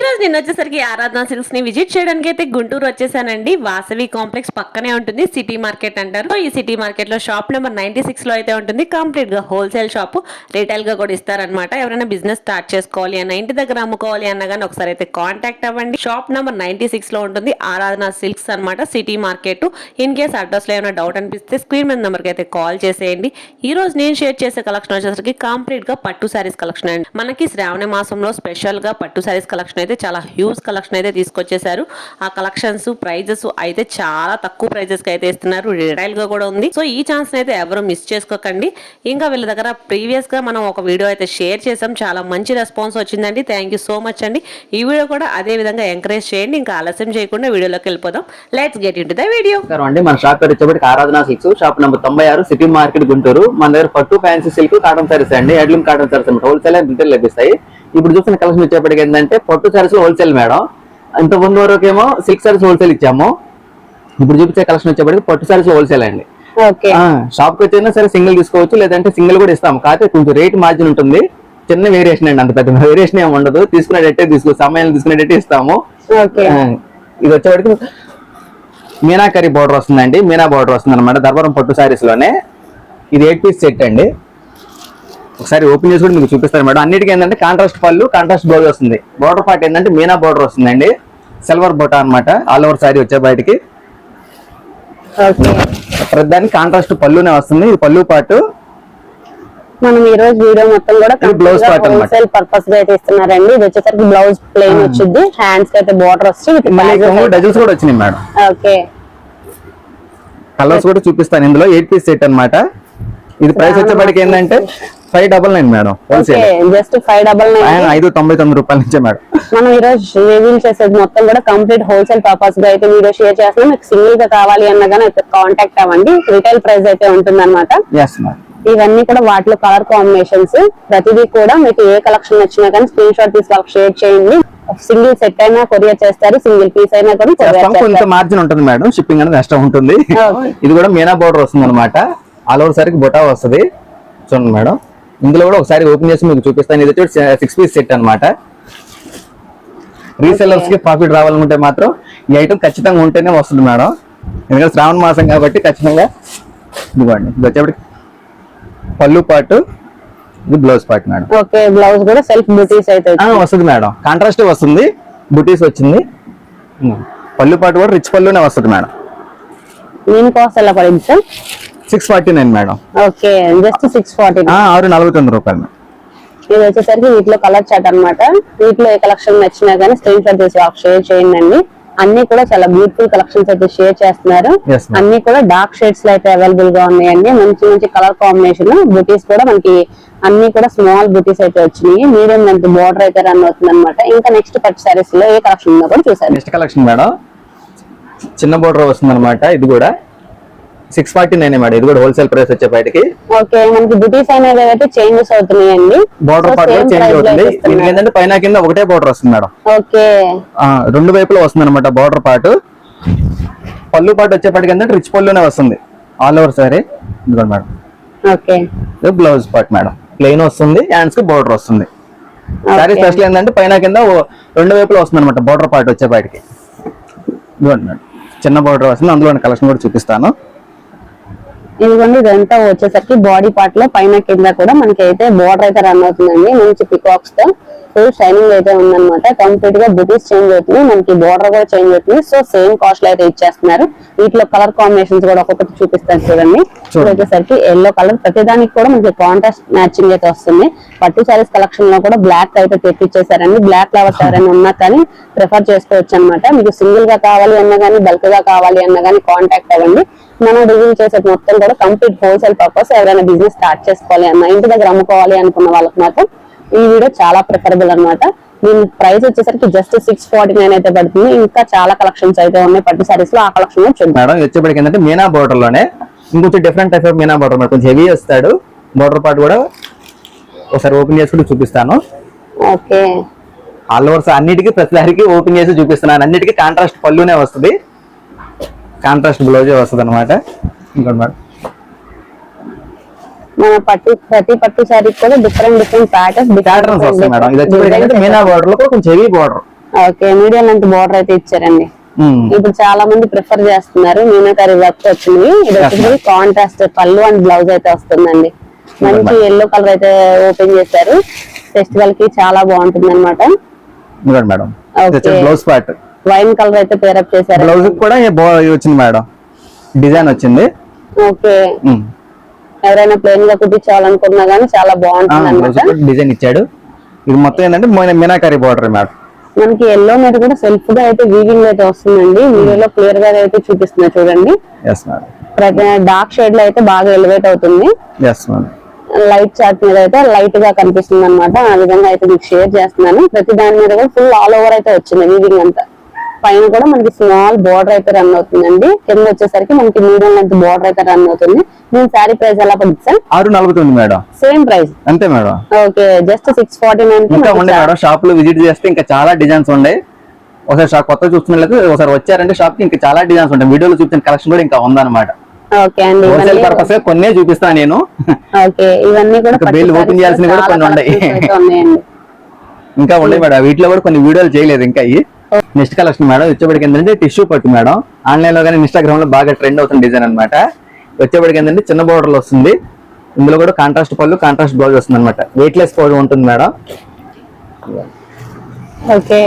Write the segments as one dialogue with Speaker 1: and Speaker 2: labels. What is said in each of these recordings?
Speaker 1: ఈ రోజు నేను వచ్చేసరికి ఆరాధన సిల్క్స్ని విజిట్ చేయడానికి అయితే గుంటూరు వచ్చేసానండి. వాసవి కాంప్లెక్స్ పక్కనే ఉంటుంది. సిటీ మార్కెట్ అంటారు. ఈ సిటీ మార్కెట్లో షాప్ నెంబర్ నైన్టీ సిక్స్లో అయితే ఉంటుంది. కంప్లీట్గా హోల్సేల్ షాప్ రీటైల్గా కూడా ఇస్తారనమాట ఎవరైనా బిజినెస్ స్టార్ట్ చేసుకోవాలి అన్న ఇంటి దగ్గర అమ్ముకోవాలి అన్న కానీ ఒకసారి అయితే కాంటాక్ట్ అవ్వండి. షాప్ నెంబర్ నైన్టీ సిక్స్లో ఉంటుంది. ఆరాధన సిల్క్స్ అన్నమాట. City market. ఇన్ కేస్ అడ్రస్లో ఏమైనా డౌట్ అనిపిస్తే స్క్రీన్ మీద నెంబర్కి అయితే కాల్ చేసేయండి. ఈ రోజు నేను షేర్ చేసే కలెక్షన్ వచ్చేసరికి కంప్లీట్గా పట్టు శారీస్ కలెక్షన్ అండి. మనకి శ్రావణ మాసంలో స్పెషల్గా పట్టు శారీస్ కలెక్షన్ అయితే చాలా హ్యూజ్ కలెక్షన్ అయితే తీసుకొచ్చేసారు. ఆ కలెక్షన్స్ ప్రైజెస్ అయితే చాలా తక్కువ ప్రైజెస్కి అయితే ఇస్తున్నారు. రిటైల్గా కూడా ఉంది. సో ఈ ఛాన్స్ అయితే ఎవరు మిస్ చేసుకోకండి. ఇంకా వీళ్ళ దగ్గర ప్రీవియస్గా మనం ఒక వీడియో అయితే షేర్ చేసాం చాలా మంచి రెస్పాన్స్ వచ్చిందండి. థ్యాంక్ యూ సో మచ్ అండి. ఈ వీడియో కూడా అదే విధంగా ఎంకరేజ్ చేయండి. ఇంకా ఆలస్యం చేయకుండా వీడియోలోకి వెళ్ళిపోదాం. Let's get in to the video
Speaker 2: అండి. మన షాప్ పేరు వచ్చేప్పటికి ఆరాధన సిక్స్ షాప్ నెంబర్ తొంభై ఆరు సిటీ మార్కెట్ గుంటూరు. మన దగ్గర పట్టు ఫ్యాన్సీ సిల్క్ కాటన్ సారీస్ అండి. Handloom cotton saris wholesale and retail లభిస్తాయి. ఇప్పుడు చూసిన కలెక్షన్ వచ్చేప్పటికి ఏంటంటే పట్టు సారీస్ హోల్సేల్ మేడం. ఇంత ముందు వరకు ఏమో సిల్క్ సారీస్ హోల్సేల్ ఇచ్చాము. ఇప్పుడు చూపించే కలెక్షన్ వచ్చేప్పటికి పట్టు సారీస్ హోల్సేల్ అండి.
Speaker 3: ఓకే.
Speaker 2: షాప్కి వచ్చినా సరే సింగిల్ తీసుకోవచ్చు లేదంటే సింగిల్ కూడా ఇస్తాం కాకపోతే కొంచెం రేట్ మార్జిన్ ఉంటుంది. చిన్న వేరియేషన్ అండి అంత పెద్ద వేరియేషన్ ఏమి ఉండదు. తీసుకునేటట్టే తీసుకో సమయాన్ని తీసుకునేటట్టే ఇస్తాము. ఇది వచ్చేవాడికి మీనాకరి బోర్డర్ వస్తుందండి. మీనా బోర్డర్ వస్తుంది అనమాట ధర్మవరం పట్టు సారీస్లోనే ఇది ఎయిట్ పీస్ సెట్ అండి. ఒకసారి ఓపెన్ చేసి కూడా మీకు చూపిస్తాను మేడం. అన్నిటికీ ఏంటంటే కాంట్రాస్ట్ పళ్ళు కాంట్రాస్ట్ బ్లౌజ్ వస్తుంది. బోర్డర్ పార్ట్ ఏంటంటే మీనా బోర్డర్ వస్తుందండి. సిల్వర్ బొటా అన్నమాట. ఆల్ ఓవర్ సారీ వచ్చే బయటికి. ప్రతిదానికి కాంట్రాస్ట్ పళ్ళునే వస్తుంది. ఇది పళ్ళు పాటు.
Speaker 3: మనం ఈ రోజు వీడియో మొత్తం కూడా
Speaker 2: అన్నమాట.
Speaker 3: హోల్సేల్ పర్పస్గా అయితే ఇస్తున్నారండి. ఇది వచ్చేసరికి బ్లౌజ్ ప్లెయిన్ వచ్చింది హ్యాండ్స్కి అయితే బార్డర్
Speaker 2: డజల్స్ కూడా వచ్చినాయి మేడం.
Speaker 3: ఓకే
Speaker 2: కలర్స్ కూడా చూపిస్తాను. ఇందులో ఎయిట్ పీస్ సెట్ అన్నమాట. ఇది ప్రైస్ వచ్చేప్పటికి ఏంటంటే five double nine madam
Speaker 3: just five double nine
Speaker 2: ఐదు తొంభై తొమ్మిది రూపాయల నుంచే మేడం
Speaker 3: మనం ఈ రోజు రివీల్ చేసేది మొత్తం కూడా కంప్లీట్ హోల్సేల్ పర్పస్గా అయితే వీడియో షేర్ చేస్తున్నాం. మీకు సింగిల్గా కావాలి అన్నా కానీ కాంటాక్ట్ అవ్వండి. రిటైల్ ప్రైస్ అయితే ఉంటుంది
Speaker 2: మేడం
Speaker 3: ఇవన్నీ కూడా వాటిలో కలర్ కాంబినేషన్స్ ప్రతిదీ కూడా మీకు ఏ కలెక్షన్ నచ్చినా కానీ స్క్రీన్ షాట్ తీసి వాళ్ళకి షేర్ చేయండి. సింగిల్ సెట్ అయినా కొరియర్ చేస్తారు. సింగిల్ పీస్ అయినా కూడా
Speaker 2: కొంత మార్జిన్ ఉంటుంది మేడం షిప్పింగ్ అనేది ఎక్స్ట్రా ఉంటుంది. ఇది కూడా మీనా బోర్డర్ వస్తుంది అనమాట ఆల్ ఓవర్ సారికి బొటా వస్తుంది. చూడండి మేడం. ఇందులో కూడా ఒకసారి ఓపెన్ చేసి మీకు చూపిస్తాను. ఇది సిక్స్ పీస్ సెట్ అనమాట రీసెల్లర్స్కి ప్రాఫిట్ రావాలనుకుంటే మాత్రం ఈ ఐటమ్ ఖచ్చితంగా ఉంటేనే వస్తుంది మేడం. ఎందుకంటే శ్రావణ మాసం కాబట్టి ఖచ్చితంగా ఇదిగోండి ఇది వచ్చేప్పటికి పళ్ళు పాటు ఇది blouse part madam.
Speaker 3: Okay blouse కూడా సెల్ఫ్ బ్యూటీస్ అయితే
Speaker 2: వస్తుంది మేడం. కాంట్రాస్ట్ వస్తుంది బుటీస్ వచ్చింది. పళ్ళు పాటు కూడా రిచ్ పళ్ళునే వస్తుంది మేడం.
Speaker 3: దీని కాస్ట్ ఎలా పడింది sir?
Speaker 2: Six forty nine madam
Speaker 3: okay just six forty
Speaker 2: ఆరు నలభై తొమ్మిది రూపాయలు.
Speaker 3: ఇది వచ్చేసరికి వీటిలో కలర్ చాట్ అన్నమాట. వీటిలో ఏ కలెక్షన్ నచ్చినా కానీ స్క్రీన్ షాట్ వాళ్ళకి షేర్ చేయండి. అండి అన్ని కూడా చాలా బ్యూటిఫుల్ కలెక్షన్స్ అయితే షేర్ చేస్తున్నారు. అన్ని కూడా డార్క్ షేడ్స్లో అయితే అవైలబుల్గా ఉన్నాయండి. మంచి మంచి కలర్ కాంబినేషన్ బుటీస్ కూడా మనకి అన్ని కూడా స్మాల్ బుటీస్ అయితే వచ్చినాయి. మీడియం లెంత్ బార్డర్ అయితే రన్ అవుతుంది అనమాట ఇంకా నెక్స్ట్ పట్టు సారీస్లో ఏ కలెక్షన్ ఉందో కూడా చూసారు
Speaker 2: నెక్స్ట్ కలెక్షన్ మేడం చిన్న బోర్డర్ వస్తుంది అనమాట ఇది కూడా సిక్స్ ఫార్టీ నైన్ మేడం. ఇది కూడా హోల్సేల్ ప్రైస్ వచ్చే బయటికి.
Speaker 3: ఓకే మనకి బుటీస్ అనేవి అయితే చేంజెస్ అవుతున్నాయండి.
Speaker 2: బోర్డర్ పార్ట్
Speaker 3: same
Speaker 2: చేంజ్ అవుతుంది. దీనికి. ఏంటంటే పైన కింద ఒకటే బోర్డర్ వస్తుంది మేడం.
Speaker 3: ఓకే.
Speaker 2: రెండు వైపులా వస్తుంది అనమాట బోర్డర్ పార్ట్ పళ్ళు పాటు వచ్చేప్పటికి ఏంటంటే రిచ్ పళ్ళునే వస్తుంది. ఆల్ ఓవర్ సారీ ఇదిగోండి madam.
Speaker 3: Okay.
Speaker 2: Blouse part madam. Plain వస్తుంది హ్యాండ్స్కి బోర్డర్ వస్తుంది. సారీ. స్పెషల్ ఏంటంటే పైన కింద రెండు వైపులా వస్తుంది అనమాట బోర్డర్ పార్ట్ వచ్చే బయటికి. ఇదిగోండి మేడం. చిన్న బోర్డర్ వస్తుంది అందులో కలెక్షన్ కూడా చూపిస్తాను.
Speaker 3: ఇదిగోండి ఇదంతా వచ్చేసరికి బాడీ పార్ట్లో పైన కింద కూడా మనకి అయితే బోర్డర్ అయితే రన్ అవుతుందండి. మంచి పికాక్స్తో ఫుల్ షైనింగ్ అయితే ఉందన్నమాట. కంప్లీట్గా బుటీస్ చేంజ్ అవుతుంది మనకి బోర్డర్ కూడా చేంజ్ అవుతుంది సో సేమ్ కాస్ట్లో అయితే ఇచ్చేస్తున్నారు. వీటిలో కలర్ కాంబినేషన్స్ కూడా ఒక్కొక్కటి చూపిస్తాను చూడండి. వచ్చేసరికి ఎల్లో కలర్ ప్రతిదానికి కూడా మనకి కాంట్రాస్ట్ మ్యాచింగ్ అయితే వస్తుంది. పట్టు సారీస్ కలెక్షన్లో కూడా బ్లాక్ అయితే తెప్పించేసారండి బ్లాక్ ఫ్లవర్స్ ఎవరైనా ఉన్నా కానీ ప్రిఫర్ చేసుకోవచ్చు అనమాట మీకు సింగిల్గా కావాలి అన్నా కానీ బల్క్గా కావాలి అన్నా కానీ కాంటాక్ట్ అవ్వండి. మనం రివీల్ చేసే మొత్తం కూడా కంప్లీట్ హోల్సేల్ పర్పస్ ఎవరైనా బిజినెస్ స్టార్ట్ చేసుకోవాలి అన్న ఇంటి దగ్గర అమ్ముకోవాలి అనుకున్న వాళ్ళకి మాత్రం ఈ వీడియో చాలా ప్రిఫరబుల్ అన్నమాట. దీని ప్రైస్ వచ్చేసరికి జస్ట్ సిక్స్ ఫార్టీ నైన్ అయితే పడుతుంది. ఇంకా చాలా కలెక్షన్స్ అయితే ఉన్నాయి. పట్టు సారీస్లో ఆ కలెక్షన్ చూద్దాం.
Speaker 2: మేడం వచ్చేప్పటికి ఏంటంటే మీనా బోర్డర్లోనే ఇంకొంచెం different type of Meena border madam. కొంచెం హెవీ వస్తాడు. బోర్డర్ పార్ట్ కూడా ఒకసారి ఓపెన్ చేసుకుంటూ చూపిస్తాను.
Speaker 3: ఓకే.
Speaker 2: ఆల్ ఓవర్స్ అన్నిటికీ ప్రతి దానికి ఓపెన్ చేసి చూపిస్తున్నాను. అన్నిటికీ కాంట్రాస్ట్ పళ్ళునే వస్తుంది. కాంట్రాస్ట్ బ్లౌజే వస్తుంది అనమాట ఇంకోటి మేడం
Speaker 3: మన పట్టు ప్రతి పట్టు కూడా డిఫరెంట్ డిఫరెంట్ ప్యాటర్న్స్
Speaker 2: ప్యాటర్న్స్ వస్తాయి మేడం. ఇది వచ్చి మీనా బార్డర్లో కూడా కొంచెం heavy border
Speaker 3: okay medium length border అయితే ఇచ్చారండి. ఇప్పుడు చాలా మంది ప్రిఫర్ చేస్తున్నారు మీనాకారి వర్క్ వచ్చింది. ఇది వచ్చేసి కాంట్రాస్ట్ పళ్ళు అండ్ బ్లౌజ్ అయితే వస్తుందండి. మంచి ఎల్లో కలర్ అయితే ఓపెన్ చేశారు. ఫెస్టివల్కి చాలా బాగుంటుంది అనమాట
Speaker 2: మేడం. వచ్చి. బ్లౌజ్ పార్ట్
Speaker 3: వైన్ కలర్ అయితే పేరప్ చేశారు.
Speaker 2: బ్లౌజ్ కూడా వచ్చింది మేడం. డిజైన్ వచ్చింది.
Speaker 3: ఓకే. ఎవరైనా ప్లేన్గా కుట్టించాలనుకున్నా గానీ చాలా బాగుంటుంది
Speaker 2: డిజైన్ ఇచ్చాడు. ఇది మొత్తం ఏంటంటే మీనా- మీనాకారి బార్డర్ మేడం.
Speaker 3: మనకి ఎల్లో మీద కూడా సెల్ఫ్గా అయితే వీవింగ్ అయితే వస్తుందండి. వీడియోలో క్లియర్గా అయితే చూపిస్తున్నా చూడండి. డార్క్ షేడ్లో అయితే బాగా ఎలివేట్ అవుతుంది. లైట్ చార్ట్ మీద అయితే లైట్గా కనిపిస్తుంది అనమాట ఆ విధంగా అయితే మీకు షేర్ చేస్తున్నాను. ప్రతి దాని మీద కూడా ఫుల్ ఆల్ ఓవర్ అయితే వచ్చింది వీవింగ్ అంతా. పైన కూడా మనకి స్మాల్ బోర్డర్ అయితే రన్ అవుతుందండి. కింద వచ్చేసరికి మనకి మీడియం లెంత్ బోర్డర్ అయితే రన్ అవుతుంది. దీని శారీ ప్రైస్ ఎలా పడుతుంది సార్
Speaker 2: ఆరు నలభై తొమ్మిది మేడం.
Speaker 3: సేమ్ ప్రైస్
Speaker 2: అంతే madam.
Speaker 3: Okay just six forty nine
Speaker 2: ఇంకా ఉండే మేడం షాప్లో విజిట్ చేస్తే ఇంకా చాలా డిజైన్స్ ఉన్నాయి ఒకసారి షాప్ కొత్త చూస్తున్నట్లయితే ఒకసారి వచ్చారంటే షాప్కి ఇంకా చాలా డిజైన్స్ ఉంటాయి. వీడియోలో చూపించిన కలెక్షన్ కూడా ఇంకా ఉందన్నమాట.
Speaker 3: ఓకే అండి
Speaker 2: హోల్సేల్
Speaker 3: ఇవన్నీ
Speaker 2: పర్పస్ కొన్నే చూపిస్తాను నేను.
Speaker 3: ఓకే ఇవన్నీ కూడా
Speaker 2: బిల్ ఓపెన్ చేయాల్సినవి కూడా కొన్ని ఉన్నాయి. ఇంకా ఉన్నాయి మేడం. వీటిలో కూడా కొన్ని వీడియోలు చేయలేదు ఇంకా ఇవి నెక్స్ట్ కలెక్షన్ మేడం వచ్చేప్పటికి ఏంటంటే టిష్యూ పట్టు మేడం. ఆన్లైన్లో కానీ ఇన్స్టాగ్రామ్లో బాగా ట్రెండ్ అవుతున్న డిజైన్ అన్నమాట. వచ్చేప్పటికి ఏంటంటే చిన్న బోర్డర్ వస్తుంది. ఇందులో కూడా కాంట్రాస్ట్ పళ్ళు కాంట్రాస్ట్ బ్లౌజ్ వస్తుంది అనమాట వెయిట్ లెస్ పౌడర్ ఉంటుంది మేడం.
Speaker 3: ఓకే.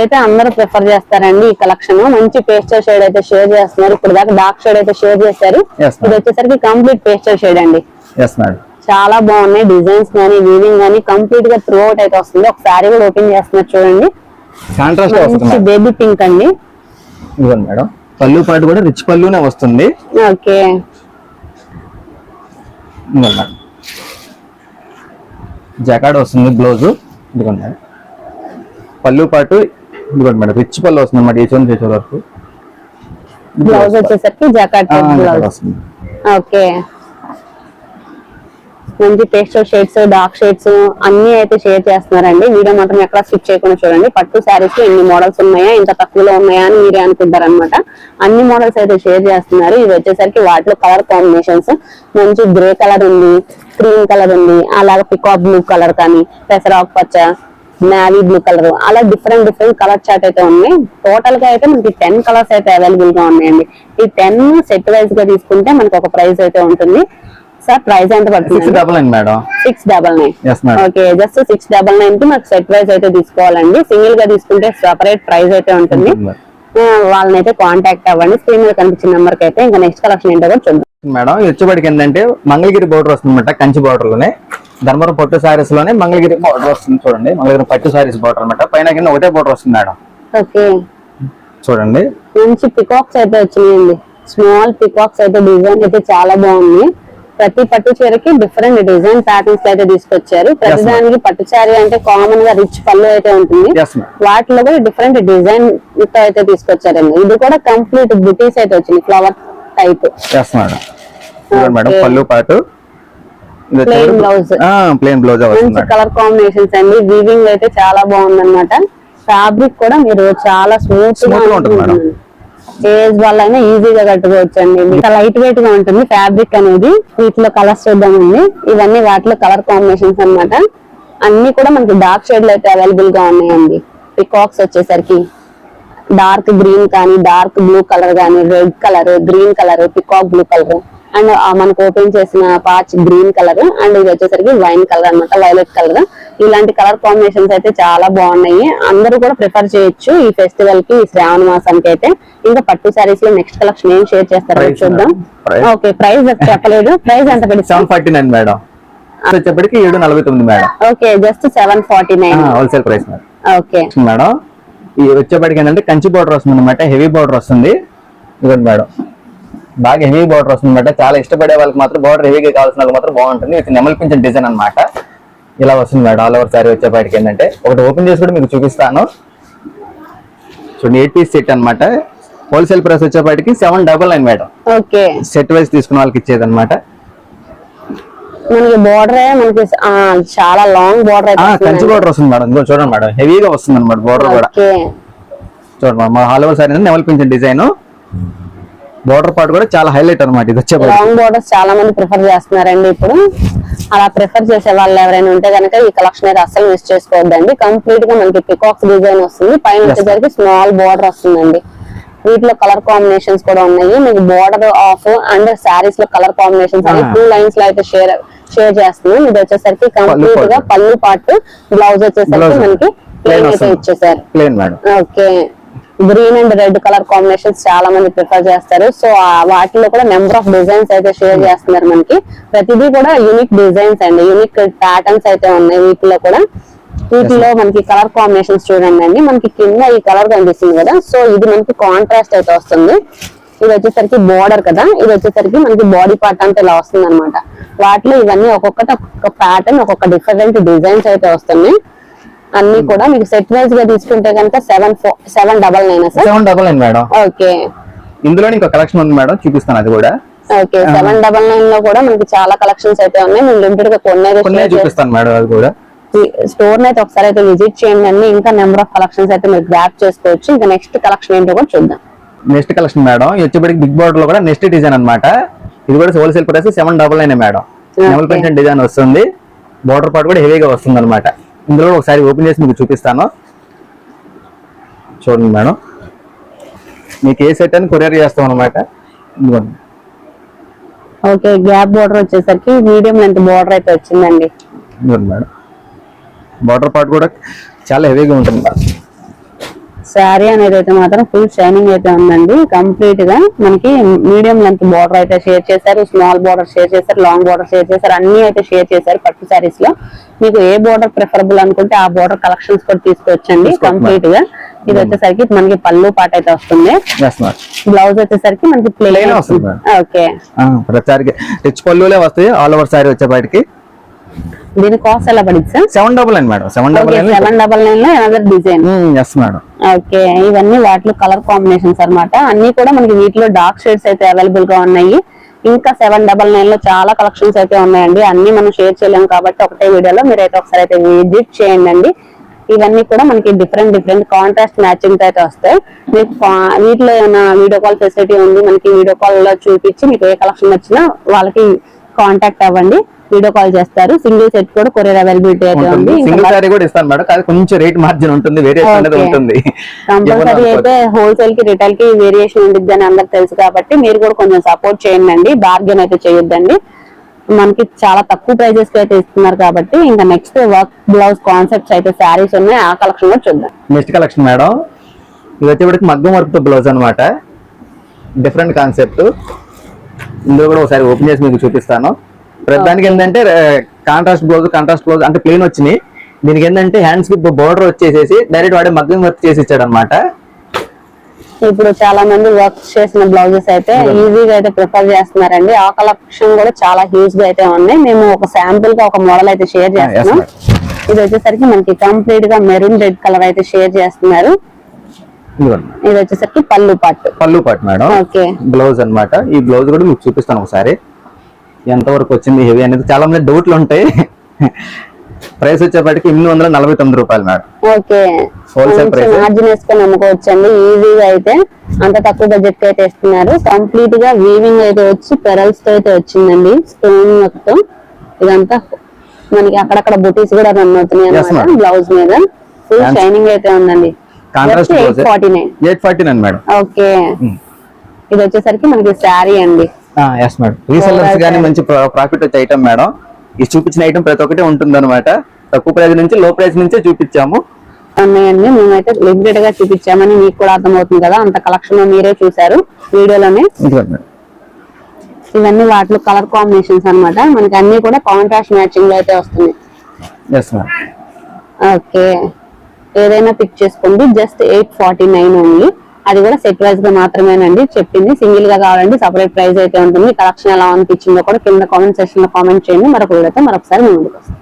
Speaker 3: అయితే అందరూ ప్రిఫర్ చేస్తారండి ఈ కలెక్షన్ మంచి పేస్టర్ షేడ్ అయితే షేర్ చేస్తున్నారు. ఇప్పుడు దాకా డార్క్ షేడ్ అయితే షేర్
Speaker 2: ma'am.
Speaker 3: ఇది వచ్చేసరికి కంప్లీట్ పేస్టర్ షేడ్ అండి.
Speaker 2: ఎస్ మేడం
Speaker 3: చాలా బాగున్నాయి. డిజైన్స్ కానీ వీవింగ్ కానీ కంప్లీట్గా త్రూ అవుట్ అయితే వస్తుంది. ఒక సారీ కూడా ఓపెన్ చేస్తున్నారు చూడండి.
Speaker 2: కాంట్రాస్ట్
Speaker 3: బేబీ పింక్ అండి.
Speaker 2: ఇవ్వండి మేడం. పళ్ళు పాటు కూడా రిచ్ పళ్ళునే వస్తుంది.
Speaker 3: ఓకే.
Speaker 2: జకాడ్ వస్తుంది బ్లౌజ్ ఇదిగోండి పళ్ళు పాటు ఇదిగోండి మేడం రిచ్ పళ్ళు వస్తుంది అన్నమాట చూడండి చేసే వరకు.
Speaker 3: బ్లౌజ్ వచ్చేసరికి జాకాట్ బ్లౌజ్ ఓకే. మంచి పేస్టల్ షేడ్స్ డార్క్ షేడ్స్ అన్ని అయితే షేర్ చేస్తున్నారండి. వీడియో మాత్రం ఎక్కడ స్కిప్ చేయకుండా చూడండి. పట్టు శారీస్ ఎన్ని మోడల్స్ ఉన్నాయా ఇంకా తక్కువలో ఉన్నాయా అని మీరే అనుకుంటారనమాట అన్ని మోడల్స్ అయితే షేర్ చేస్తున్నారు. ఇది వచ్చేసరికి వాటిలో కలర్ కాంబినేషన్స్ మంచి గ్రే కలర్ ఉంది క్రీమ్ కలర్ ఉంది అలాగే పికాక్ బ్లూ కలర్ కానీ పెసరాకు పచ్చ నావీ బ్లూ కలర్ అలా డిఫరెంట్ డిఫరెంట్ కలర్ చార్ట్ అయితే ఉన్నాయి. టోటల్గా అయితే మనకి టెన్ కలర్స్ అయితే అవైలబుల్గా ఉన్నాయండి. ఈ టెన్ సెట్ వైజ్గా తీసుకుంటే మనకి ఒక ప్రైస్ అయితే ఉంటుంది. సార్ ప్రైస్ ఎంత పడుతుంది?
Speaker 2: Double madam
Speaker 3: six double nine okay just six double నైన్కి మనకు సెట్ వైజ్ అయితే తీసుకోవాలండి. సింగిల్గా తీసుకుంటే సెపరేట్ ప్రైస్ అయితే ఉంటుంది. వాళ్ళని అయితే కాంటాక్ట్ అవ్వండి. స్క్రీన్ మీద కనిపించిన నెంబర్కి అయితే ఇంకా నెక్స్ట్ కలెక్షన్ ఏంటో చూద్దాం.
Speaker 2: మేడం ఇది వచ్చేప్పటికి ఏంటంటే మంగళగిరి బోర్డర్ వస్తుంది అనమాట కంచి బోర్డర్లోనే. ధర్మవరం పట్టు సారీస్లోనే మంగళగిరి బోర్డర్ వస్తుంది చూడండి. మంగళగిరి పట్టు సారీస్ బోర్డర్ అనమాట పైన కింద ఒకటే బోర్డర్ వస్తుంది మేడం
Speaker 3: ఓకే
Speaker 2: చూడండి.
Speaker 3: మంచి పికాక్స్ అయితే వచ్చినాయండి. స్మాల్ పికాక్స్ అయితే డిజైన్ అయితే చాలా బాగుంది. ప్రతి పట్టు చీరకి డిఫరెంట్ డిజైన్ ప్యాటర్న్స్ అయితే తీసుకొచ్చారు. ప్రతి
Speaker 2: ma'am.
Speaker 3: దానికి పట్టు చీర అంటే కామన్గా రిచ్ పళ్ళు అయితే ఉంటుంది. వాటిలో కూడా డిఫరెంట్ డిజైన్తో అయితే తీసుకొచ్చారండి. ఇది కూడా కంప్లీట్ బుటీస్ అయితే వచ్చింది ఫ్లవర్ టైప్
Speaker 2: మేడం. పళ్ళు పాటు. ప్లేన్ బ్లౌజ్
Speaker 3: మంచి కలర్ కాంబినేషన్స్ అండి. వీవింగ్ అయితే చాలా బాగుంది అనమాట ఫ్యాబ్రిక్ కూడా మీరు చాలా
Speaker 2: స్మూత్గా ఉంటుంది.
Speaker 3: ఏజ్ వాళ్ళైనా ఈజీగా కట్టుకోవచ్చు అండి ఇంకా లైట్ వెయిట్గా ఉంటుంది ఫ్యాబ్రిక్ అనేది. వీటిలో కలర్స్ చూద్దామండి ఇవన్నీ వాటిలో కలర్ కాంబినేషన్స్ అన్నమాట. అన్ని కూడా మనకి డార్క్ షేడ్లో అయితే అవైలబుల్గా ఉన్నాయండి. పికాక్స్ వచ్చేసరికి డార్క్ గ్రీన్ కానీ డార్క్ బ్లూ కలర్ కానీ red colour green colour peacock blue colour and మనకు ఓపెన్ చేసిన పాచ్ గ్రీన్ కలర్ అండ్ ఇది వచ్చేసరికి వైన్ కలర్ అన్నమాట వైలెట్ కలర్ ఇలాంటి కలర్ కాంబినేషన్స్ అయితే చాలా బాగున్నాయి. అందరూ కూడా ప్రిఫర్ చేయొచ్చు ఈ ఫెస్టివల్కి శ్రావణ మాసానికి అయితే. ఇంకా పట్టు సారీస్లో నెక్స్ట్ కలెక్షన్ ఏం షేర్ చేస్తారో చూద్దాం. ఓకే ప్రైస్ చెప్పలేదు. ప్రైస్ ఎంత
Speaker 2: నైన్ మేడం. వచ్చేప్పటికి ఏడు నలభై తొమ్మిది madam.
Speaker 3: Okay just seven forty nine
Speaker 2: wholesale price madam.
Speaker 3: Okay
Speaker 2: madam ఈ వచ్చేప్పటికి ఏంటంటే కంచి బోర్డర్ వస్తుంది అనమాట హెవీ బోర్డర్ వస్తుంది. ఇదిగోండి మేడం. బాగా హెవీ బోర్డర్ వస్తుంది అనమాట చాలా ఇష్టపడే వాళ్ళకి మాత్రం బోర్డర్ హెవీగా కావాల్సిన వాళ్ళకి మాత్రం బాగుంటుంది. ఇది నెమలి పింఛన్ డిజైన్ అన్నమాట. ఇలా వస్తుంది మేడం. ఆల్ ఓవర్ సారీ వచ్చేపాటికి ఏంటంటే ఒకటి ఓపెన్ చేసి కూడా మీకు చూపిస్తాను. చూడండి ఎయిట్ పీస్ సెట్ అన్నమాట. హోల్సేల్ ప్రైస్ వచ్చేపాటికి seven double nine madam.
Speaker 3: Okay.
Speaker 2: Set wise తీసుకున్న వాళ్ళకి ఇచ్చేది అనమాట
Speaker 3: మనకి బోర్డర్ మనకి ఆ, చాలా లాంగ్ బోర్డర్
Speaker 2: కంచి. బోర్డర్ వస్తుంది మేడం. ఇంకో చూడండి మేడం. హెవీగా వస్తుంది అనమాట బోర్డర్ కూడా. చూడండి మా ఆల్ ఓవర్ సారీ నెమల్ పింఛన్ డిజైన్. బోర్డర్ పార్ట్ కూడా చాలా హైలైట్ అనమాట ఇది వచ్చే
Speaker 3: లాంగ్ బోర్డర్స్ చాలా మంది ప్రిఫర్ చేస్తున్నారండి ఇప్పుడు. అలా ప్రిఫర్ చేసే వాళ్ళు ఎవరైనా ఉంటే కనుక ఈ కలెక్షన్ అయితే అస్సలు మిస్ చేసుకోవద్దండి. కంప్లీట్గా మనకి పికాక్స్ డిజైన్ వస్తుంది. పైన వచ్చేసరికి స్మాల్ బోర్డర్ వస్తుందండి. వీటిలో కలర్ కాంబినేషన్స్ కూడా ఉన్నాయి. మీకు బోర్డర్ ఆఫ్ అండ్ శారీస్లో కలర్ కాంబినేషన్స్ అని టూ లైన్స్లో అయితే షేర్ షేర్ చేస్తున్నాం. ఇది వచ్చేసరికి కంప్లీట్గా పళ్ళు పాటు బ్లౌజ్ వచ్చేసరికి. మనకి
Speaker 2: ప్లేన్
Speaker 3: అయితే ఇచ్చేసారు. Okay green and red colour combinations చాలా మంది ప్రిఫర్ చేస్తారు. సో వాటిలో కూడా నెంబర్ ఆఫ్ డిజైన్స్ అయితే షేర్ చేస్తున్నారు మనకి. ప్రతిదీ కూడా యూనిక్ డిజైన్స్ అండి. యూనిక్ ప్యాటర్న్స్ అయితే ఉన్నాయి వీటిలో కూడా. వీటిలో మనకి కలర్ కాంబినేషన్స్ చూడండి అండి. మనకి కింద ఈ కలర్ కనిపిస్తుంది కదా. సో ఇది మనకి కాంట్రాస్ట్ అయితే వస్తుంది. ఇది వచ్చేసరికి బోర్డర్ కదా. ఇది వచ్చేసరికి మనకి బాడీ పార్ట్ అంతా ఇలా వస్తుంది అనమాట వాటిలో ఇవన్నీ ఒక్కొక్కటి ఒక్కొక్క ప్యాటర్న్ ఒక్కొక్క డిఫరెంట్ డిజైన్స్ అయితే వస్తున్నాయి. అన్ని కూడా మీకు సెట్ వైజ్గా తీసుకుంటే కనుక seven seven double nine sir?
Speaker 2: Seven double nine madam.
Speaker 3: Okay.
Speaker 2: ఇందులో ఇంకో కలెక్షన్ ఉంది మేడం చూపిస్తాను అది కూడా.
Speaker 3: ఓకే సెవెన్ డబల్ నైన్లో కూడా మనకి చాలా కలెక్షన్స్ అయితే ఉన్నాయి. మేము లిమిటెడ్గా
Speaker 2: కొన్ని చూపిస్తాను మేడం అది కూడా.
Speaker 3: స్టోర్ అయితే ఒకసారి అయితే విజిట్ చేయండి అండి. ఇంకా నెంబర్ ఆఫ్ కలెక్షన్స్ అయితే మీరు గ్రాప్ చేసుకోవచ్చు. ఇంకా నెక్స్ట్ కలెక్షన్ ఏంటో కూడా చూద్దాం.
Speaker 2: నెక్స్ట్ కలెక్షన్ మేడం వచ్చేప్పటికి బిగ్ బోర్డర్లో కూడా నెక్స్ట్ డిజైన్ అన్నమాట. ఇది కూడా wholesale price seven double nine madam. నెమల్ పెన్షన్ డిజైన్ వస్తుంది. బోర్డర్ పార్ట్ కూడా హెవీగా వస్తుంది అనమాట ఇందులో ఒకసారి ఓపెన్ చేసి మీకు చూపిస్తాను. చూడండి మేడం. మీకు ఏ సెట్ అని కొరియర్ చేస్తాం అనమాట
Speaker 3: ఓకే గ్యాప్ బోర్డర్ వచ్చేసరికి మీడియం లెంత్ బోర్డర్ అయితే వచ్చిందండి.
Speaker 2: మేడం. బోర్డర్ పార్ట్ కూడా చాలా హెవీగా ఉంటుంది మేడం.
Speaker 3: శారీ అనేది అయితే మాత్రం ఫుల్ షైనింగ్ అయితే ఉందండి. కంప్లీట్గా మనకి మీడియం లెంత్ బార్డర్ అయితే షేర్ చేశారు. స్మాల్ బార్డర్ షేర్ చేశారు. లాంగ్ బార్డర్ షేర్ చేశారు. అన్ని అయితే షేర్ చేశారు పట్టు శారీస్లో. మీకు ఏ బార్డర్ ప్రిఫరబుల్ అనుకుంటే ఆ బార్డర్ కలెక్షన్స్ కూడా తీసుకొచ్చండి కంప్లీట్గా. ఇది వచ్చేసరికి మనకి పళ్ళు పాట అయితే వస్తుంది. బ్లౌజ్ వచ్చేసరికి మనకి ప్లెయిన్ ఓకే
Speaker 2: ప్రతిసారికి. రిచ్ పళ్ళులే వస్తాయి. ఆల్ ఓవర్ సారీ వచ్చేపాటికి
Speaker 3: దీని కాస్ట్ ఎలా పడింది sir
Speaker 2: seven double nine madam. Seven double nine
Speaker 3: seven double నైన్లో another design
Speaker 2: yes madam.
Speaker 3: Okay ఇవన్నీ వాటిలో కలర్ కాంబినేషన్స్ అన్నమాట. అన్ని కూడా మనకి వీటిలో డార్క్ షేడ్స్ అయితే అవైలబుల్గా ఉన్నాయి. ఇంకా సెవెన్ డబల్ నైన్లో చాలా కలెక్షన్స్ అయితే ఉన్నాయండి. అన్ని మనం షేర్ చేయలేము కాబట్టి ఒకటే వీడియోలో మీరు అయితే ఒకసారి అయితే విజిట్ చేయండి ఇవన్నీ కూడా మనకి డిఫరెంట్ డిఫరెంట్ కాంట్రాస్ట్ మ్యాచింగ్ అయితే వస్తాయి. మీకు వీటిలో ఏమైనా వీడియో కాల్ ఫెసిలిటీ ఉంది మనకి వీడియో కాల్లో చూపించి మీకు ఏ కలెక్షన్ వచ్చినా వాళ్ళకి కాంటాక్ట్ అవ్వండి. వీడియో కాల్ చేస్తారు. సింగిల్ సెట్ కూడా కొరియర్ అవైలబిలిటీ అయితే ఉంది.
Speaker 2: సింగిల్ సారీ కూడా ఇస్తాను మేడం. కానీ కొంచెం రేట్ మార్జిన్ ఉంటుంది వేరియేషన్ అనేది. ఉంటుంది.
Speaker 3: కంపల్సరీ అయితే హోల్సేల్కి రిటైల్కి వేరియేషన్ ఉంటుంది అని అందరికి తెలుసు కాబట్టి మీరు కూడా కొంచెం సపోర్ట్ చేయండి బార్గెన్ అయితే చేయొద్దండి. మనకి చాలా తక్కువ ప్రైజెస్కి అయితే ఇస్తున్నారు కాబట్టి ఇంకా నెక్స్ట్ వర్క్ బ్లౌజ్ కాన్సెప్ట్స్ అయితే శారీస్ ఉన్నాయి. ఆ కలెక్షన్ కూడా చూద్దాం.
Speaker 2: Next collection madam. ఇది వచ్చేప్పటికి మగ్గం వర్క్తో బ్లౌజ్ అనమాట డిఫరెంట్ కాన్సెప్ట్ ఇందులో కూడా ఒకసారి ఓపెన్ చేసి మీకు చూపిస్తాను. ప్రతిదానికి ఏంటంటే కాంట్రాస్ట్ బ్లౌజ్ కాంట్రాస్ట్ బ్లౌజ్ అంటే ప్లెయిన్ వచ్చినాయి. దీనికి ఏంటంటే హ్యాండ్స్కి బోర్డర్ వచ్చేసేసి డైరెక్ట్ వాడే మగ్గం వర్క్ చేసి ఇచ్చాడు అనమాట
Speaker 3: ఇప్పుడు చాలా మంది వర్క్ చేసిన బ్లౌజెస్ అయితే ఈజీగా అయితే ప్రిఫర్ చేస్తున్నారండి. ఆ కలెక్షన్ కూడా చాలా హ్యూజ్గా అయితే ఉన్నాయి. మేము ఒక శాంపుల్గా ఒక మోడల్ అయితే షేర్
Speaker 2: yes,
Speaker 3: చేస్తున్నాం. ఇది వచ్చేసరికి మనకి కంప్లీట్గా మెరూన్ రెడ్ కలర్ అయితే షేర్ చేస్తున్నారు. ఇది వచ్చేసరికి పళ్ళు పట్టు
Speaker 2: పళ్ళు పాటు మేడం.
Speaker 3: ఓకే
Speaker 2: బ్లౌజ్ అన్నమాట. ఈ బ్లౌజ్ కూడా మీకు చూపిస్తాను ఒకసారి. ఎంత వరకు వచ్చింది హెవీ అనేది చాలా మంది డౌట్లు ఉంటాయి. ప్రైస్ వచ్చేప్పటికి ఎనిమిది వందల నలభై తొమ్మిది రూపాయలు మేడం
Speaker 3: ఓకే. మార్జిన్ వేసుకొని అమ్ముకోవచ్చండి. ఈజీగా అయితే అంత తక్కువ బడ్జెట్కి అయితే ఇస్తున్నారు. కంప్లీట్గా వీవింగ్ అయితే వచ్చి పెరల్స్తో అయితే వచ్చిందండి. స్టోన్ మొత్తం. ఇదంతా మనకి అక్కడక్కడ బుటీస్ కూడా రన్ అవుతున్నాయి. బ్లౌజ్ మీద. ఫుల్ షైనింగ్ అయితే ఉందండి.
Speaker 2: Contrast
Speaker 3: eight forty nine
Speaker 2: eight forty nine madam
Speaker 3: okay ఇది వచ్చేసరికి మనకి శారీ అండి.
Speaker 2: ఎస్ మేడం రీసెల్లర్స్ కానీ. మంచి ప్రాఫిట్ వచ్చే ఐటమ్ మేడం ఈ చూపించిన ఐటమ్ ప్రతి ఒక్కటి ఉంటుంది అనమాట తక్కువ ప్రైస్ నుంచి లో ప్రైస్ నుంచే చూపించాము.
Speaker 3: ఉన్నాయండి. మేమైతే లిమిటెడ్గా చూపించామని మీకు కూడా అర్థమవుతుంది కదా. అంత కలెక్షన్ మీరే చూసారు వీడియోలోనే. ఇవన్నీ వాటిలో కలర్ కాంబినేషన్స్ అన్నమాట. మనకి అన్ని కూడా కాంట్రాస్ట్ మ్యాచింగ్లో అయితే
Speaker 2: మేడం
Speaker 3: ఓకే ఏదైనా పిక్ చేసుకోండి. Just eight forty nine only అది కూడా సెట్ ప్రైస్గా మాత్రమేనండి. చెప్పింది. సింగిల్గా కావాలండి సపరేట్ ప్రైస్ అయితే ఉంటుంది. కలెక్షన్ ఎలా అనిపించిందో కూడా కింద కామెంట్ సెక్షన్లో కామెంట్ చేయండి. మరొక వీడియోతో మరొకసారి ముందుకు వస్తాం.